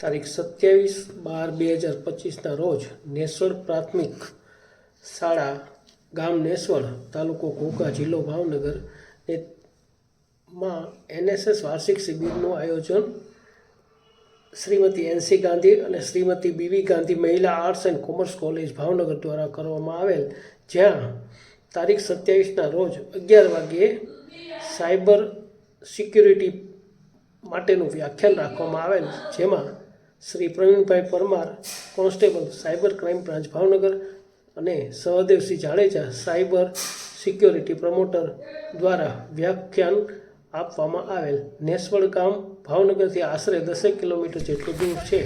તારીખ સત્યાવીસ બાર બે હજાર પચીસના રોજ નેસવડ પ્રાથમિક શાળા ગામ નેસવડ તાલુકો ઘોઘા જિલ્લો ભાવનગર એ માં એનએસએસ વાર્ષિક શિબિરનું આયોજન શ્રીમતી એનસી ગાંધી અને Shrimati B V Gandhi Mahila arts and commerce college Bhavnagar દ્વારા કરવામાં આવેલ, જ્યાં તારીખ સત્યાવીસના રોજ અગિયાર વાગ્યે સાયબર સિક્યુરિટી માટેનું વ્યાખ્યાન રાખવામાં આવેલ, જેમાં Shri Pravinbhai Parmar constable cyber crime branch Bhavnagar અને Sahdevsinh Jadeja cyber security promoter દ્વારા વ્યાખ્યાન આપવામાં આવેલ. નેસવડ ગામ ભાવનગરથી આશરે દસેક કિલોમીટર જેટલું દૂર છે.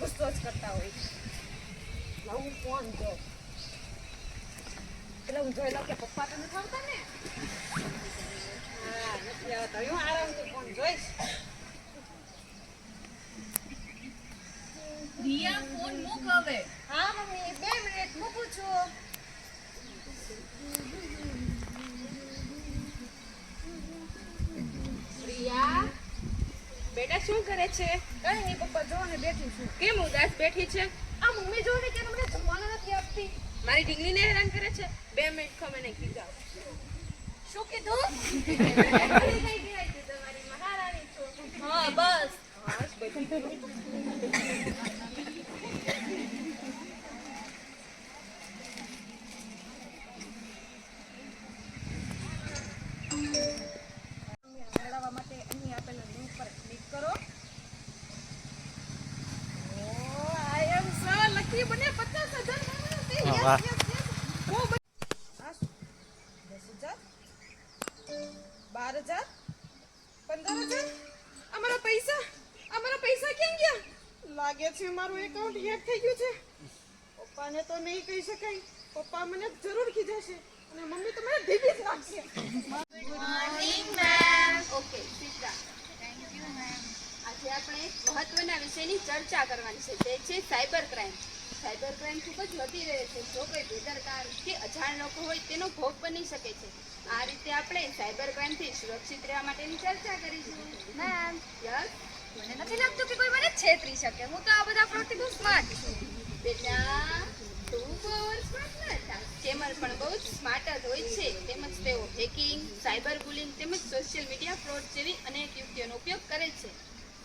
ગુસ્સો જ કરતા હોય કોણ જો એટલે હું જોઈ લઉં કે પપ્પા તો નથી ને? હા નથી આવતા. હું આરામથી કોણ જોઈશ. રિયા ફોન મૂક હવે. હા મમ્મી બે મિનિટ મૂકું છું. પ્રિયા બેટા શું કરે છે? કઈ નહીં પપ્પા જો ને બેઠી છું. કેમ ઉદાસ બેઠી છે? આ મમ્મી જો ને કે મને જમવાનું નથી આપતી? મારી ઢીંગલીને હેરાન કરે છે? બે મિનિટ ખમે નહીં કીધા શું કીધું? તમારી મહારાણી છો હા બસ મેળવવા બાર હજાર? પંદર હજાર? અમારા પૈસા? અમારા પૈસા કેમ ગયા? લાગે છે મારું એકાઉન્ટ હેક થઈ ગયું છે. પપ્પાને તો નહીં કહી શકાય. પપ્પા મને જરૂર ખીજાશે અને મમ્મી તો મને જ ગુડ મોર્નિંગ મેમ ઓકે સીધા આજે આપણે એક મહત્વના વિષયની ચર્ચા કરવાની છે તે છે સાયબર ક્રાઇમ. સાયબર ક્રાઇમ ખૂબ જ વધી રહે છે. જો કોઈ બેદરકાર કે અજાણ લોકો હોય તેનો ભોગ બની શકે છે. આ રીતે આપણે સાયબર ક્રાઇમથી સુરક્ષિત રહેવા માટેની ચર્ચા કરીશું. મેમ. યસ? મને નથી લાગતું કે કોઈ મને છેતરી શકે. હું તો આ બધા પ્રવૃત્તિ બહુ સ્માર્ટ છું. બેટા તું બહુ સ્માર્ટ સ્કેમર પણ બહુ જ સ્માર્ટ જ હોય છે. તેમજ તેઓ હેકિંગ સાયબર બુલિંગ તેમજ સોશિયલ મીડિયા ફ્રોડ જેવી અનેક યુક્તિઓનો ઉપયોગ કરે છે.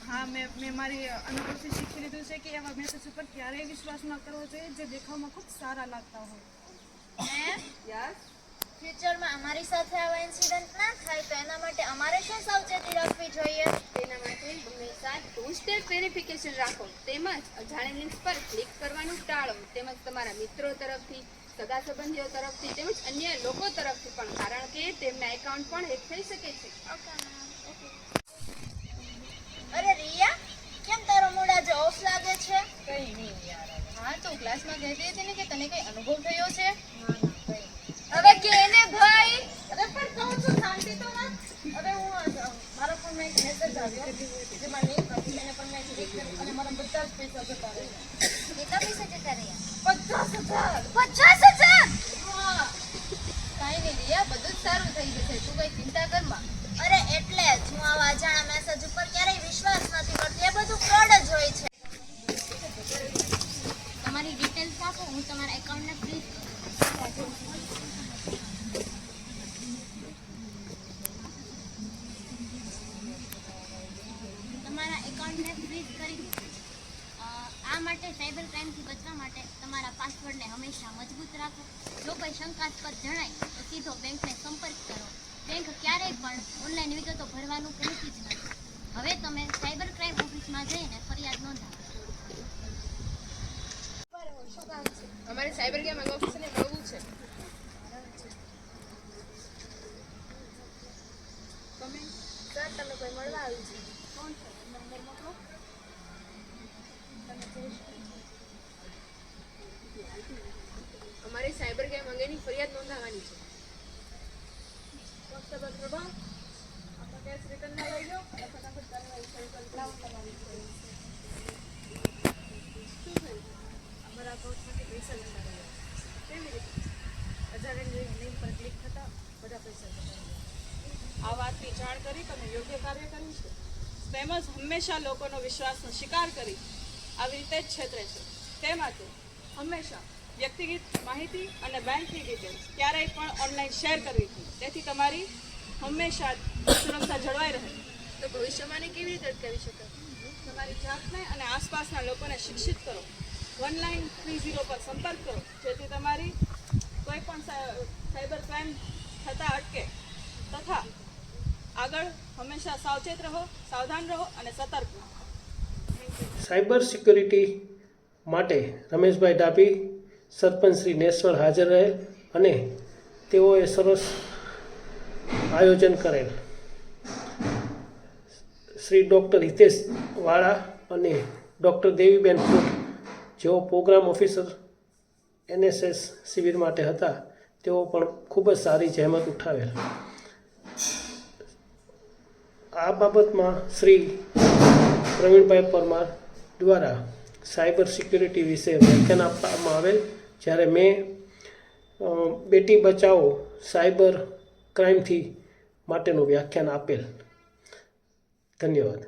હા મેં મેં મારી અનુભવથી શીખી લીધું છે કે એવા મેસેજ ઉપર ક્યારેય વિશ્વાસ ન કરવો જોઈએ જે દેખાવમાં ખૂબ સારા લાગતા હોય. યસ ફ્યુચરમાં અમારી સાથે આવા ઇન્સિડન્ટ ના થાય તો એના માટે અમારે શું સાવચેતી રાખવી જોઈએ? તેના માટે હંમેશા ટુ સ્ટેપ વેરિફિકેશન રાખો તેમજ અજાણી લિંક્સ પર ક્લિક કરવાનું ટાળો તેમજ તમારા મિત્રો તરફથી સગા સંબંધીઓ તરફથી તેમજ અન્ય લોકો તરફથી પણ કારણ કે તેમના એકાઉન્ટ પણ હેક થઈ શકે છે. અરે રિયા કેમ તારો મૂડ આજે ઓફ લાગે છે? કઈ નહીં યાર હા તું ક્લાસમાં કહેતી હતી ને કે તને કઈ અનુભવ થયો છે? ના ના હવે કેને ભાઈ? અરે પણ કહું છું શાંતિ તો ના અરે હું મારા ફોનમાં એક મેસેજ આવ્યો જેમાં નહીં હતી એને પણ મેં ક્લિક કરી અને મારા બધા જ પૈસા જતા રહ્યા. કેટલા પૈસા જતા રહ્યા? પચાસ હજાર. પચાસ હજાર? હા. કાંઈ નહીં રિયા બધું જ સારું થઈ જશે તું કઈ ચિંતા કરમાં અરે એટલે જ હું આવા અજાણા મેસેજ ઉપર ક્યારેય વિશ્વાસ નથી કરતી. એ બધું ફ્રોડ જ હોય છે. તમારી ડિટેલ્સ આપો હું તમારા એકાઉન્ટને કરું. તમારા એકાઉન્ટને ફ્રીઝ કરી આ માટે સાયબર ક્રાઇમથી બચવા માટે તમારા પાસવર્ડને હંમેશા મજબૂત રાખો. જો કોઈ શંકાસ્પદ જણાય, તો સીધો બેંકને સંપર્ક કરો. બેંક ક્યારેય પણ ઓનલાઈન વિગતો ભરવાનું કહેતી જ નથી. હવે તમે સાયબર ક્રાઇમ ઓફિસમાં જઈને ફરિયાદ નોંધાવો. અમારે સાયબર ક્રાઇમ ઓફિસને મળવું છે. તમે સર તમે કોઈ મળવા આવી છે? કોણ છો? નંબર મોકલો. અમારે સાયબર ગેમ અંગેની ફરિયાદ નોંધાવવાની છે. આ વાતની જાણ કરી તમે યોગ્ય કાર્ય કર્યું છે. તેમજ હંમેશા લોકોનો વિશ્વાસનો શિકાર કરી આવી રીતે જ છેતરે છે. તેમાંથી હંમેશા વ્યક્તિગત માહિતી અને બેંકની ડિટેલ્સ ક્યારેય પણ ઓનલાઈન શેર કરવી જોઈએ તેથી તમારી હંમેશા સુરક્ષા જળવાઈ રહે. તો ભવિષ્યમાં કેવી રીતે અટકાવી શકાય? તમારી જાતને અને આસપાસના લોકોને શિક્ષિત કરો. વન લાઇન થ્રી ઝીરો પર સંપર્ક કરો. જેથી તમારી કોઈ પણ સાયબર ક્રાઇમ થતાં અટકે. તથા આગળ હંમેશા સાવચેત રહો સાવધાન રહો અને સતર્ક રહો. સાયબર સિક્યુરિટી માટે રમેશભાઈ ડાભી સરપંચ શ્રી નેશ્વર હાજર રહેલ અને તેઓએ સરસ આયોજન કરેલ. શ્રી ડૉક્ટર હિતેશ વાળા અને ડૉક્ટર દેવીબેન ફૂટ, જેઓ પ્રોગ્રામ ઓફિસર, એનએસએસ શિબિર માટે હતા, તેઓ પણ ખૂબ જ સારી જહેમત ઉઠાવેલ. આ બાબતમાં શ્રી પ્રવીણભાઈ પરમાર દ્વારા સાયબર સિક્યુરિટી વિશે વ્યાખ્યાન આપવામાં આવેલ, જ્યારે મેં બેટી બચાવો સાયબર ક્રાઇમથી માટેનું વ્યાખ્યાન આપેલ. ધન્યવાદ.